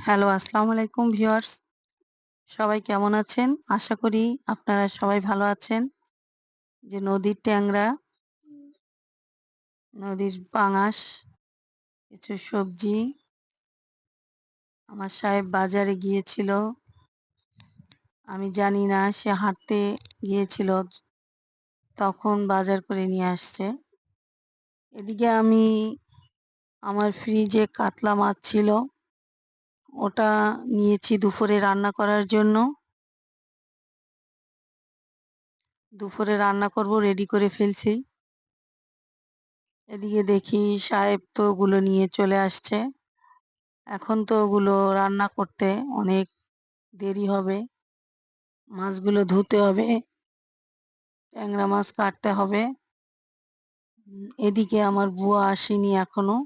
Hello, আসসালামু আলাইকুম viewers. সবাই কেমন আছেন? আশা করি আপনারা সবাই ভালো আছেন। যে নদীর ট্যাংরা, নদীর পাঙাশ, কিছু সবজি আমার সাহেব বাজারে গিয়েছিল। আমি জানি না সে হাঁটতে গিয়েছিল। তখন বাজার করে নিয়ে আসছে। এদিকে আমি আমার ফ্রিজে কাতলা মাছ ছিল। ওটা নিয়েছি দুপুরে রান্না করার জন্য। দুপুরে রান্না করব রেডি করে ফেলছি। এদিকে দেখি সাহেব তো ওগুলো নিয়ে চলে আসছে। এখন তো ওগুলো রান্না করতে অনেক দেরি হবে। মাছগুলো ধুতে হবে। ট্যাংরা মাছ কাটতে হবে। এদিকে আমার বুয়া আসেনি এখনও।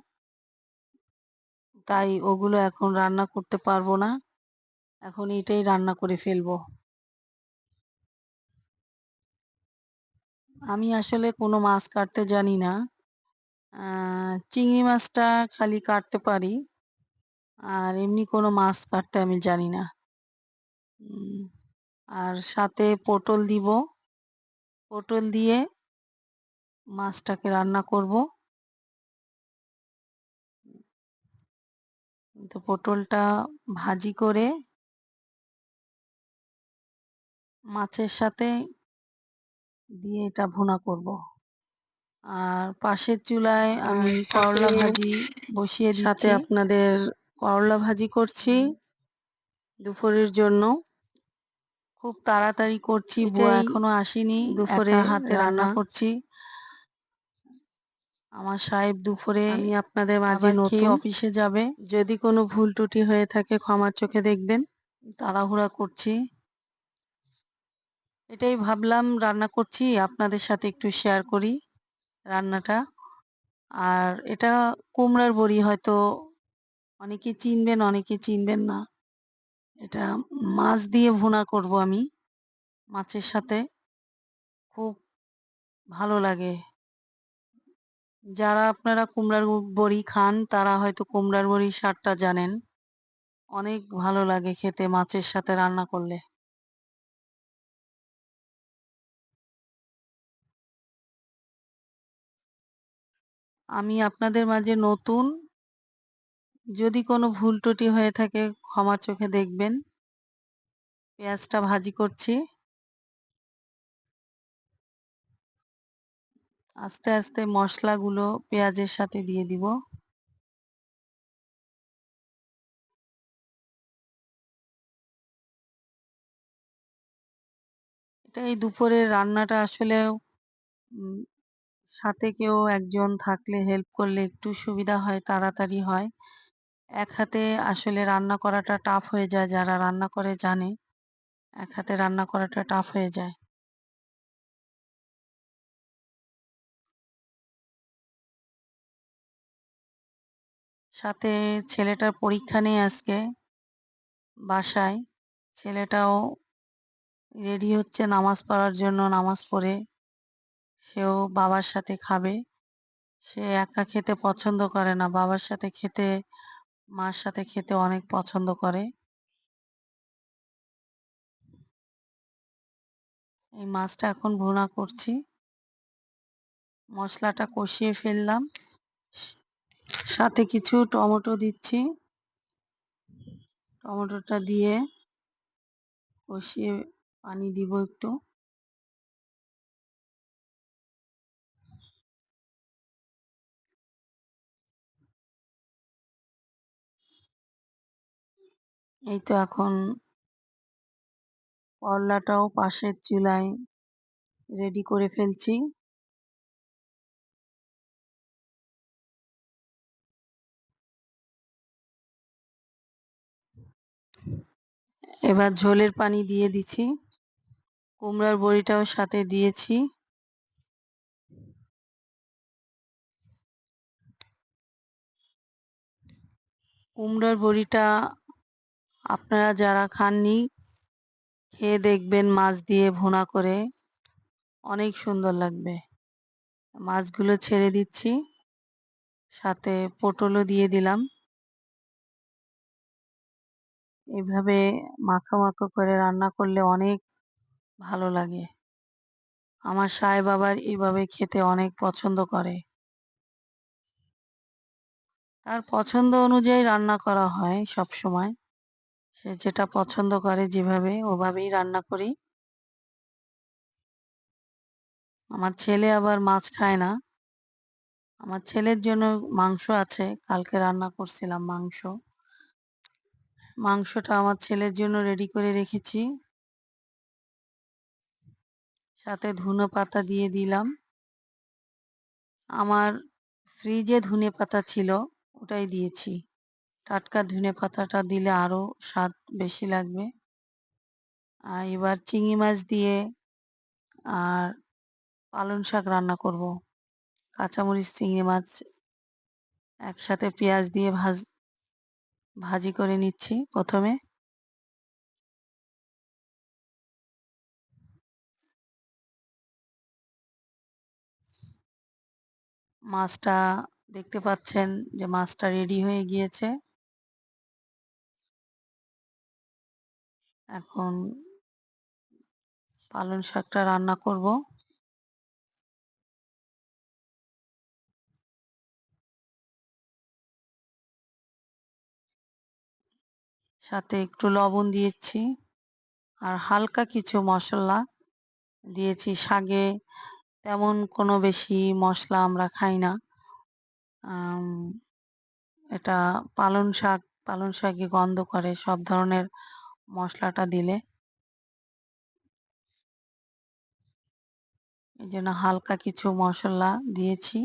তাই ওগুলো এখন রান্না করতে পারব না। এখন এটাই রান্না করে ফেলব। আমি আসলে কোনো মাছ কাটতে জানি না। চিংড়ি মাছটা খালি কাটতে পারি। আর এমনি কোনো মাছ কাটতে আমি জানি না। আর সাথে পটল দিব। পটল দিয়ে মাছটাকে রান্না করব। তো পটলটা ভাজি করে মাছের সাথে দিয়ে এটা ভুনা করব। আর পাশের চুলায় আমি করলা ভাজি বসিয়ে সাথে আপনাদের করলা ভাজি করছি দুপুরের জন্য। খুব তাড়াতাড়ি করছি। বুয়া এখনও আসেনি। দুপুরে হাতে রান্না করছি। আমার সাহেব দুপুরে আমি আপনাদের মাঝে নতুন অফিসে যাবে। যদি কোনো ভুল ত্রুটি হয়ে থাকে ক্ষমার চোখে দেখবেন। তাড়াহুড়া করছি। এটাই ভাবলাম রান্না করছি আপনাদের সাথে একটু শেয়ার করি রান্নাটা। আর এটা কুমড়ার বড়ি হয়তো অনেকে চিনবেন, অনেকে চিনবেন না। এটা মাছ দিয়ে ভুনা করব আমি মাছের সাথে। খুব ভালো লাগে। যারা আপনারা কুমড়ার বড়ি খান, তারা হয়তো কুমড়ার বড়ির স্বাদটা জানেন। অনেক ভালো লাগে খেতে মাছের সাথে রান্না করলে। আমি আপনাদের মাঝে নতুন। যদি কোনো ভুল ত্রুটি হয়ে থাকে ক্ষমার চোখে দেখবেন। পেঁয়াজটা ভাজি করছি। আস্তে, আস্তে মশলাগুলো পেঁয়াজের সাথে দিয়ে দিব। এটা এই দুপুরের রান্নাটা আসলে সাথে কেউ একজন থাকলে হেল্প করলে একটু সুবিধা হয়, তাড়াতাড়ি হয়। এক হাতে আসলে রান্না করাটা টাফ হয়ে যায় যারা রান্না করে জানে। এক হাতে রান্না করাটা টাফ হয়ে যায়। সাথে ছেলেটার পরীক্ষা নেই আজকে। বাসায়। ছেলেটাও রেডি হচ্ছে নামাজ পড়ার জন্য নামাজ পড়ে সেও বাবার সাথে খাবে। সে একা খেতে পছন্দ করে না। বাবার সাথে খেতে, মার সাথে খেতে অনেক পছন্দ করে। এই মাছটা এখন ভুনা করছি। মশলাটা কষিয়ে ফেললাম। সাথে কিছু টমেটো দিচ্ছি। টমেটোটা দিয়ে কষিয়ে পানি দিব একটু। এই তো এখন করলাটাও পাশের চুলায় রেডি করে ফেলছি। এবার ঝোলের পানি দিয়ে দিচ্ছি। কুমড়ার বড়িটাও সাথে দিয়েছি। কুমড়ার বড়িটা আপনারা যারা খাননি, খেয়ে দেখবেন মাছ দিয়ে ভুনা করে। অনেক সুন্দর লাগবে। মাছগুলো ছেড়ে দিচ্ছি। সাথে পটলও দিয়ে দিলাম। এভাবে মাখো মাখো করে রান্না করলে অনেক ভালো লাগে। আমার সাই বাবার এভাবে খেতে অনেক পছন্দ করে। তার পছন্দ অনুযায়ী রান্না করা হয় সব সময় সে যেটা পছন্দ করে যেভাবে ওভাবেই রান্না করি। আমার ছেলে আবার মাছ খায় না। আমার ছেলের জন্য মাংস আছে, কালকে রান্না করছিলাম মাংস। মাংসটা আমার ছেলের জন্য রেডি করে রেখেছি। সাথে ধুনো পাতা দিয়ে দিলাম। আমার ফ্রিজে ধনে পাতা ছিল, ওটাই দিয়েছি। টাটকা ধনে পাতাটা দিলে আরও স্বাদ বেশি লাগবে। আর এবার চিংড়ি মাছ দিয়ে আর পালং শাক রান্না করব। কাঁচামরিচ, চিংড়ি মাছ, একসাথে পেঁয়াজ দিয়ে ভাজ ভাজি করে নিচ্ছি প্রথমে। মাছটা দেখতে পাচ্ছেন যে মাছটা রেডি হয়ে গিয়েছে। এখন পালং শাকটা রান্না করব। সাথে একটু লবণ দিয়েছি আর হালকা কিছু মশলা দিয়েছি। শাকে তেমন কোনো বেশি মশলা আমরা খাই না। এটা পালং শাক, পালং শাকে গন্ধ করে সব ধরনের মশলাটা দিলে। এই জন্য হালকা কিছু মশলা দিয়েছি,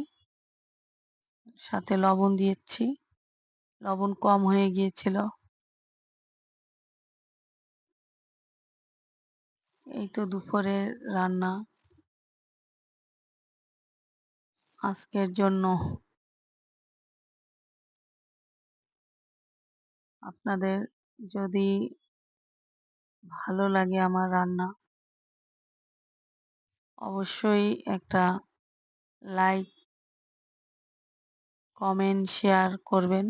সাথে লবণ দিয়েছি। লবণ কম হয়ে গিয়েছিল। এই তো দুপুরের রান্না। আজকের জন্য আপনাদের যদি ভালো লাগে আমার রান্না, অবশ্যই একটা লাইক, কমেন্ট, শেয়ার করবেন।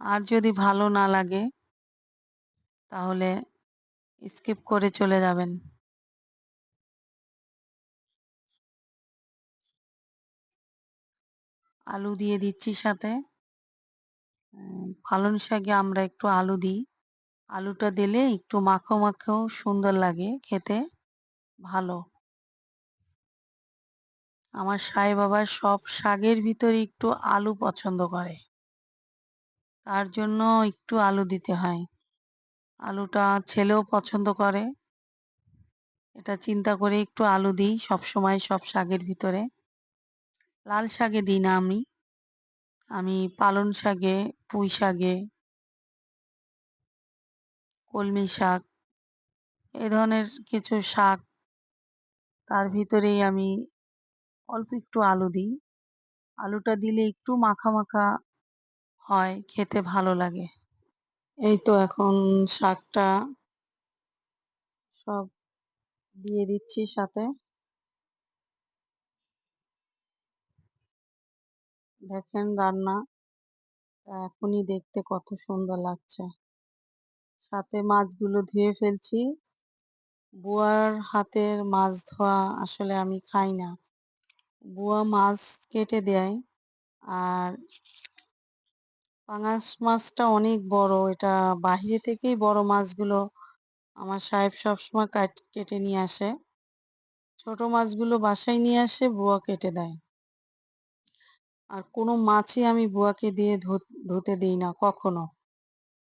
আর যদি ভালো না লাগে, তাহলে স্কিপ করে চলে যাবেন। আলু দিয়ে দিচ্ছি সাথে। পালং শাকে আমরা একটু আলু দিই। আলুটা দিলে একটু মাখো মাখো সুন্দর লাগে খেতে। ভালো। আমার সাই বাবা সব শাকের ভিতরে একটু আলু পছন্দ করে। তার জন্য একটু আলু দিতে হয়। আলুটা ছেলেও পছন্দ করে। এটা চিন্তা করে একটু আলু দিই সব সময় সব শাকের ভিতরে। লাল শাকে দিই না আমি। আমি পালং শাকে, পুঁই শাকে, কলমি শাক, এ ধরনের কিছু শাক। তার ভিতরেই আমি অল্প একটু আলু দিই। আলুটা দিলে একটু মাখা মাখা হয়, খেতে ভালো লাগে। এই তো এখন শাকটা সব দিয়ে দিচ্ছি সাথে। দেখেন রান্না এখনই দেখতে কত সুন্দর লাগছে। সাথে মাছগুলো ধুয়ে ফেলছি। বুয়ার হাতের মাছ ধোয়া আসলে আমি খাই না। বুয়া মাছ কেটে দেয় আর পাঙাশ মাছটা অনেক বড়। এটা বাহিরে থেকেই বড় মাছগুলো আমার সাহেব সবসময় কাট, কেটে নিয়ে আসে। ছোট মাছগুলো বাসায় নিয়ে আসে, বুয়া কেটে দেয়। আর কোনো মাছই আমি বুয়াকে দিয়ে ধুতে দিই না, কখনো।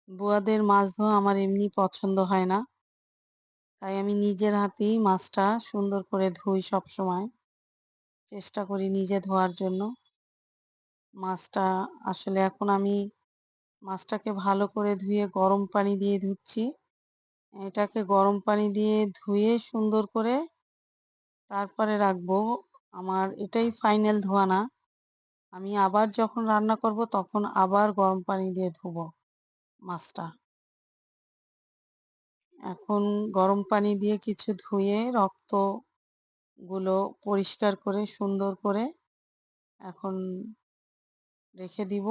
বুয়াদের মাছ ধোয়া আমার এমনি পছন্দ হয় না। তাই আমি নিজের হাতেই মাছটা সুন্দর করে ধুই সব সময় চেষ্টা করি নিজে ধোয়ার জন্য। মাছটা আসলে এখন আমি মাছটাকে ভালো করে ধুয়ে গরম পানি দিয়ে ধুচ্ছি। এটাকে গরম পানি দিয়ে ধুয়ে সুন্দর করে তারপরে রাখব। আমার এটাই ফাইনাল ধোয়া না। আমি আবার যখন রান্না করব তখন আবার গরম পানি দিয়ে ধুবো মাছটা। এখন গরম পানি দিয়ে কিছু ধুয়ে রক্তগুলো পরিষ্কার করে সুন্দর করে এখন রেখে দিব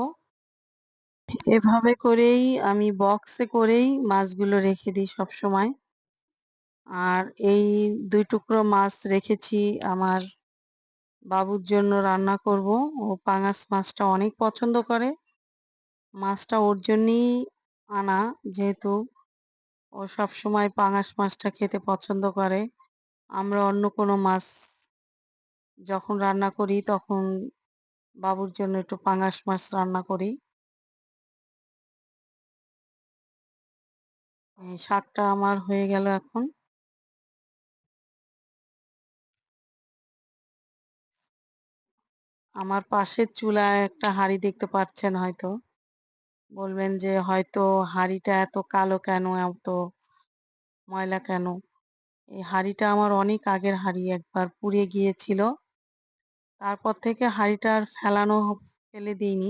এভাবে করেই আমি বক্সে করেই মাছগুলো রেখে দিই সব সময় আর এই দুই টুকরো মাছ রেখেছি আমার বাবুর জন্য রান্না করব। ও পাঙাশ মাছটা অনেক পছন্দ করে। মাছটা ওর জন্যই আনা, যেহেতু ও সবসময় পাঙাশ মাছটা খেতে পছন্দ করে। আমরা অন্য কোনো মাছ যখন রান্না করি তখন বাবুর জন্য একটু পাঙাশ মাছ রান্না করি। শাকটা আমার হয়ে গেল এখন। আমার পাশের চুলায় একটা হাঁড়ি দেখতে পাচ্ছেন হয়তো। বলবেন যে হয়তো হাঁড়িটা এত কালো কেন? এত ময়লা কেন? এই হাঁড়িটা আমার অনেক আগের হাঁড়ি, একবার পুড়ে গিয়েছিল। তারপর থেকে হাঁড়িটা আর ফেলানো ফেলে দিইনি।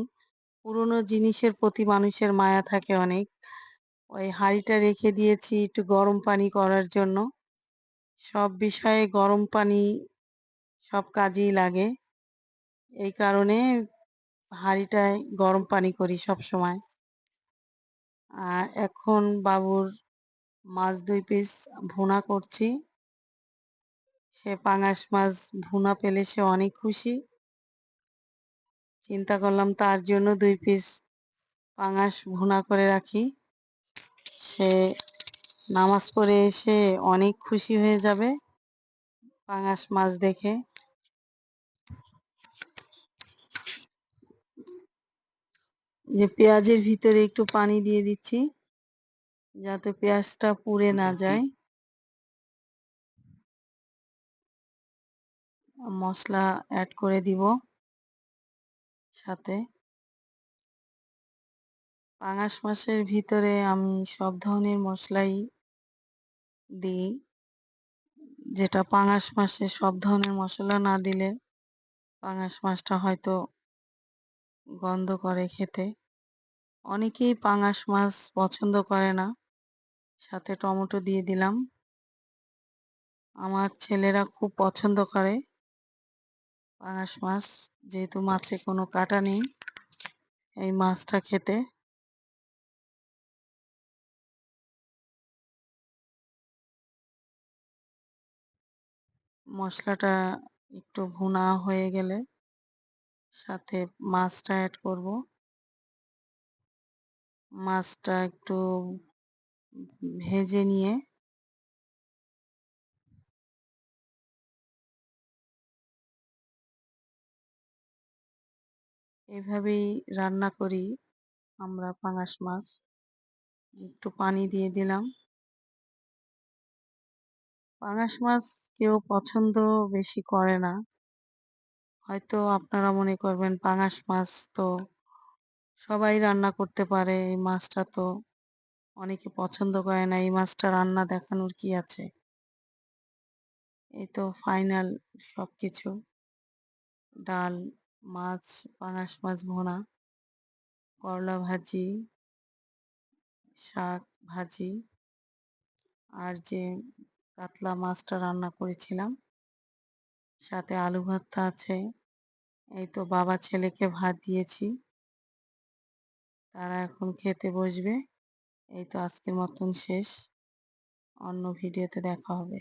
পুরনো জিনিসের প্রতি মানুষের মায়া থাকে অনেক। ওই হাঁড়িটা রেখে দিয়েছি একটু গরম পানি করার জন্য। সব বিষয়ে গরম পানি সব কাজেই লাগে। এই কারণে হাঁড়িটায় গরম পানি করি সবসময়। আর এখন বাবুর মাছ দুই পিস ভুনা করছি। সে পাঙাশ মাছ ভুনা পেলে সে অনেক খুশি। চিন্তা করলাম তার জন্য দুই পিস পাঙাশ ভুনা করে রাখি। সে নামাজ পড়ে এসে অনেক খুশি হয়ে যাবে পাঙাশ মাছ দেখে। যে পেঁয়াজের ভিতরে একটু পানি দিয়ে দিচ্ছি যাতে পেঁয়াজটা পুড়ে না যায়। মসলা অ্যাড করে দিব সাথে। পাঙাশ মাছের ভিতরে আমি সব ধরনের মশলাই দিই। যেটা পাঙাশ মাছে সব ধরনের মশলা না দিলে পাঙাশ মাছটা হয়তো গন্ধ করে খেতে। অনেকেই পাঙাশ মাছ পছন্দ করে না। সাথে টমেটো দিয়ে দিলাম। আমার ছেলেরা খুব পছন্দ করে পাঙাশ মাছ। যেহেতু মাছে কোনো কাঁটা নেই, এই মাছটা খেতে। মশলাটা একটু ভুনা হয়ে গেলে সাথে মাছটা অ্যাড করব। মাছটা একটু ভেজে নিয়ে এভাবেই রান্না করি আমরা পাঙাশ মাছ। একটু পানি দিয়ে দিলাম। পাঙাশ মাছ কেউ পছন্দ বেশি করে না। হয়তো আপনারা মনে করবেন পাঙাশ মাছ তো সবাই রান্না করতে পারে। এই মাছটা তো অনেকে পছন্দ করে না। এই মাছটা রান্না দেখানোর কি আছে? এই তো ফাইনাল সবকিছু। ডাল, মাছ, পাঙাশ মাছ ভুনা, করলা ভাজি, শাক ভাজি আর যে কাতলা মাছটা রান্না করেছিলাম সাথে আলু ভর্তা আছে। এই তো বাবা ছেলেকে ভাত দিয়েছি। তারা এখন খেতে বসবে। এই তো আজকের মতন শেষ। অন্য ভিডিওতে দেখা হবে।